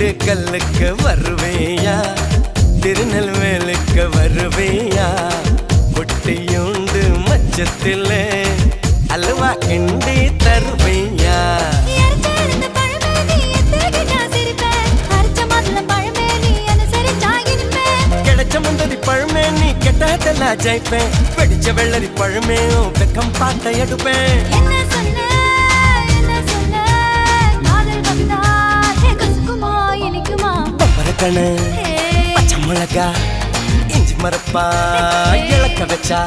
வருவேயா? திருநெல்வேலுக்கு வருவேயா? பொட்டியுண்டு மச்சத்திலே அல்வா கிண்டி தருவேயா? பழமே நீ கெட்டதெல்லாம் ஜெயிப்பேன். வெடிச்ச வெள்ளரி பழமே வெக்கம் பார்த்த எடுப்பேன். பரக்கணு பச்சை மிளகா இஞ்சி மரப்பா இழக்க வச்சா